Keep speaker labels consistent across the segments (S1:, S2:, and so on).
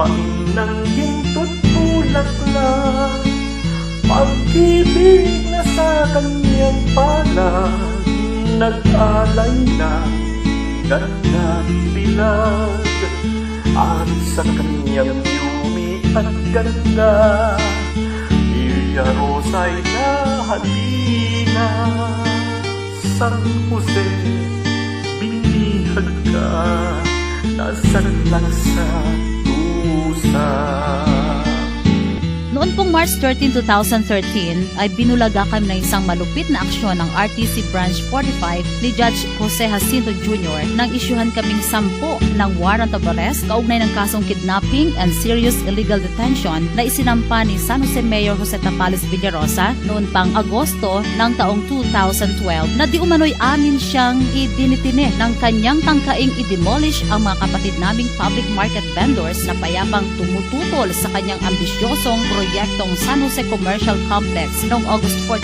S1: Lupain ng ginto't bulaklak Pag-ibig na sa kanyang palad Nag-alay na ganda bilag At sa kanyang yumi at ganda Ilya Rosa'y nahalina. San Jose, binihag ka Nasaan lang sa ouça.
S2: Noon pong March 13, 2013 ay binulaga kami ng isang malupit na aksyon ng RTC Branch 45 ni Judge Jose Jacinto Jr. nang isyuhan kaming sampo ng warrant of arrest kaugnay ng kasong kidnapping and serious illegal detention na isinampa ni San Jose Mayor Jose Tapales Villarosa noon pang Agosto ng taong 2012 na di umano'y amin siyang idinitine ng kanyang tangkaing i-demolish ang mga kapatid naming public market vendors na payapang tumututol sa kanyang ambisyosong proyektong San Jose Commercial Complex noong August 14,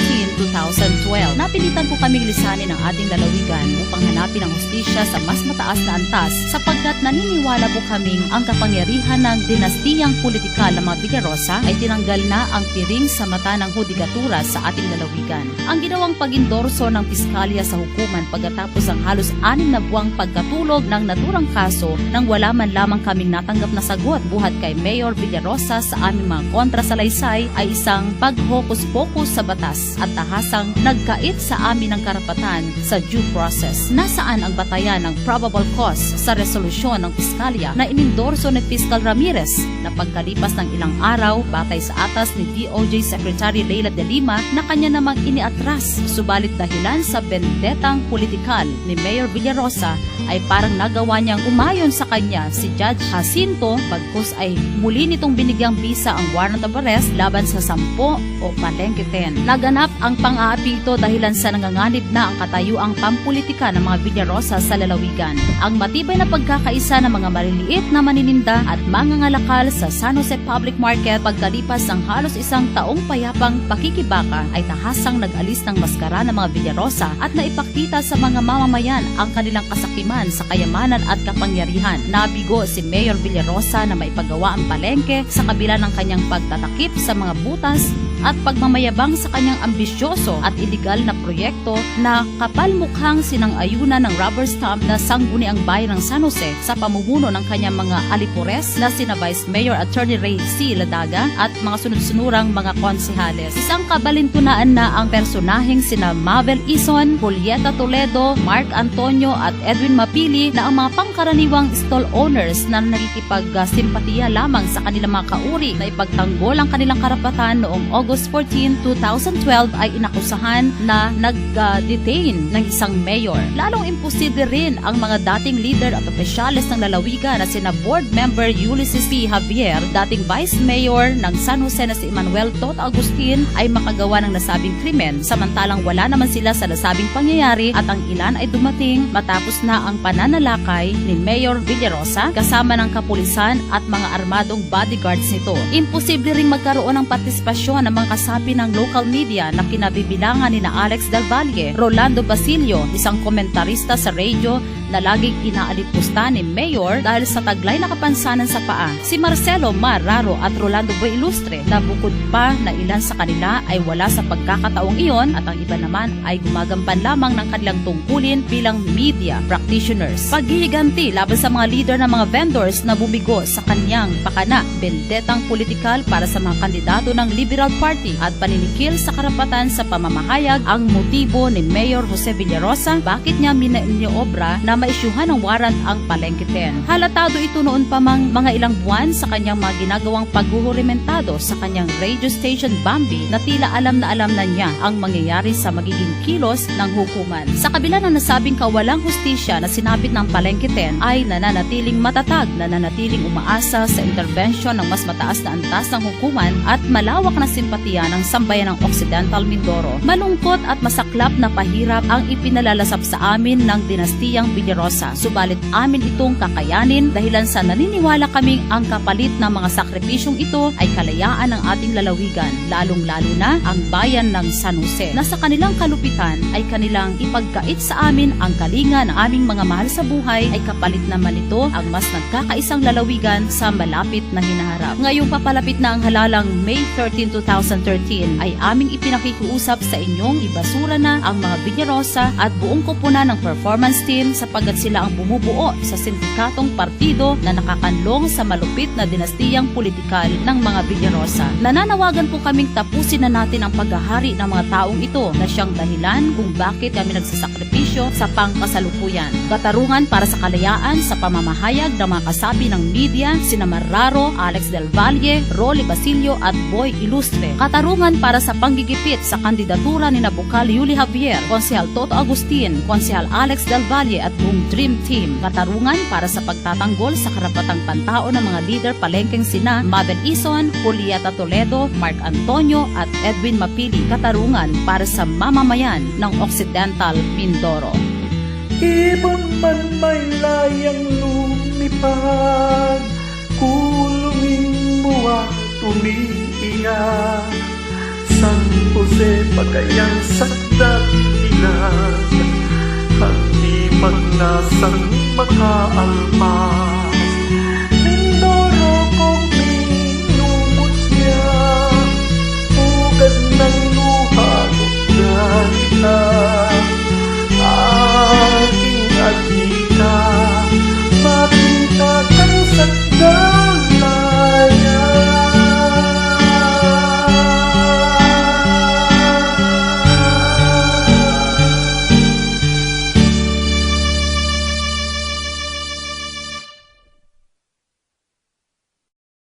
S2: 2012. Napilitan po kaming lisanin ang ating lalawigan upang hanapin ang hustisya sa mas mataas na antas sapagkat naniniwala po kaming ang kapangyarihan ng dinastiyang politikal ng mga Villarosa ay tinanggal na ang piring sa mata ng hudikatura sa ating lalawigan. Ang ginawang pag-endorso ng piskalya sa hukuman pagkatapos ang halos anim na buwang pagkatulog ng naturang kaso nang wala man lamang kaming natanggap na sagot buhat kay Mayor Villarosa sa aming mga kontra sa laysay ay isang paghokus-pokus sa batas at tahasang nagkait sa amin ng karapatan sa due process. Nasaan ang batayan ng probable cause sa resolusyon ng piskalya na inendorso ni Fiscal Ramirez na pagkalipas ng ilang araw batay sa atas ni DOJ Secretary Leila de Lima na kanya namang iniatras subalit dahilan sa bendetang politikal ni Mayor Villarosa ay parang nagawa niyang umayon sa kanya si Judge Jacinto bagkus ay muli nitong binigyang bisa ang warrant of arrest laban sa sampo o palengke 10. Naganap ang pang-aapi ito dahilan sa nanganganib na ang katayuang pampolitika ng mga Villarosa sa lalawigan. Ang matibay na pagkakaisa ng mga maliliit na manininda at mga ngalakal sa San Jose Public Market pagkalipas ng halos isang taong payapang pakikibaka ay tahasang nag-alis ng maskara ng mga Villarosa at naipakita sa mga mamamayan ang kanilang kasakiman sa kayamanan at kapangyarihan. Nabigo si Mayor Villarosa na maipagawa ang palengke sa kabila ng kanyang pagtatakip sa mga butas at pagmamayabang sa kanyang ambisyoso at iligal na proyekto na kapal mukhang sinang-ayunan ng rubber stamp na sangguniang bayan ng San Jose sa pamumuno ng kanyang mga alipores na sina Vice Mayor Attorney Ray C. Ladaga at mga sunod-sunurang mga konsehales. Isang kabalintunaan na ang personaheng sina Mabel Ison, Julieta Toledo, Mark Antonio at Edwin Mapili na ang mga pangkaraniwang stall owners na nakikipag-simpatiya lamang sa kanilang mga kauri na ipagtanggol ang kanilang karapatan noong August 14, 2012 ay inakusahan na nag-detain ng isang mayor. Lalong imposible rin ang mga dating leader at opisyales ng lalawigan na sina board member Ulysses P. Javier, dating vice mayor ng San Jose na si Emmanuel Tot Agustin ay makagawa ng nasabing krimen samantalang wala naman sila sa nasabing pangyayari at ang ilan ay dumating matapos na ang pananalakay ni Mayor Villarosa kasama ng kapulisan at mga armadong bodyguards nito. Imposible ring magkaroon ng partisipasyon ng mga kasapi ng local media na kinabibilangan ni na Alex Del Valle, Rolando Basilio, isang komentarista sa radio na laging inaalipusta ni Mayor dahil sa taglay na kapansanan sa paa. Si Marcelo Marraro at Rolando Boy Ilustre na bukod pa na ilan sa kanila ay wala sa pagkakataong iyon at ang iba naman ay gumagampan lamang ng kanilang tungkulin bilang media practitioners. Paghihiganti laban sa mga leader ng mga vendors na bumigo sa kanyang pakana, bendetang politikal para sa mga kandidato ng Liberal Party at paninikil sa karapatan sa pamamahayag ang motibo ni Mayor Jose Villarosa bakit niya minaniobra na maisyuhan ng warrant ang palengke 10. Halatado ito noon pa mang mga ilang buwan sa kanyang mga ginagawang paghuhurimentado sa kanyang radio station Bambi na tila alam na alam na niya ang mangyayari sa magiging kilos ng hukuman. Sa kabila ng nasabing kawalang hustisya na sinabit ng palengke 10 ay nananatiling matatag, nananatiling umaasa sa interbensyon ng mas mataas na antas ng hukuman at malawak na simpatya Matian ng sambayan ng Occidental Mindoro. Malungkot at masaklap na pahirap ang ipinalalasap sa amin ng dinastiyang Villarosa. Subalit amin itong kakayanin dahilan sa naniniwala kaming ang kapalit ng mga sakripisyong ito ay kalayaan ng ating lalawigan, lalong-lalo na ang bayan ng San Jose. Na sa kanilang kalupitan ay kanilang ipagkait sa amin ang kalinga ng aming mga mahal sa buhay ay kapalit naman ito ang mas nagkakaisang lalawigan sa malapit na hinaharap. Ngayong papalapit na ang halalang May 13, 2013 ay aming ipinakikiusap sa inyong ibasura na ang mga Villarosa at buong koponan ng performance team sapagkat sila ang bumubuo sa sindikatong partido na nakakanlong sa malupit na dinastiyang politikal ng mga Villarosa. Nananawagan po kaming tapusin na natin ang paghahari ng mga taong ito na siyang dahilan kung bakit kami nagsasakripisyo sa pangkasalukuyan. Katarungan para sa kalayaan sa pamamahayag ng mga kasabi ng media, sina Marraro, Alex Del Valle, Rolly Basilio at Boy Ilustre. Katarungan para sa panggigipit sa kandidatura ni Nabukal Yuli Javier, Konsehal Toto Agustin, Konsehal Alex Del Valle at buong Dream Team. Katarungan para sa pagtatanggol sa karapatang pantao ng mga leader palengkeng sina Mabel Ison, Julieta Toledo, Mark Antonio at Edwin Mapili. Katarungan para sa mamamayan ng Occidental Mindoro.
S1: Ibon man may layang lumipad Kulungin mo at umiingat San Jose pagayang sakdat ilan At di man nasang makaalma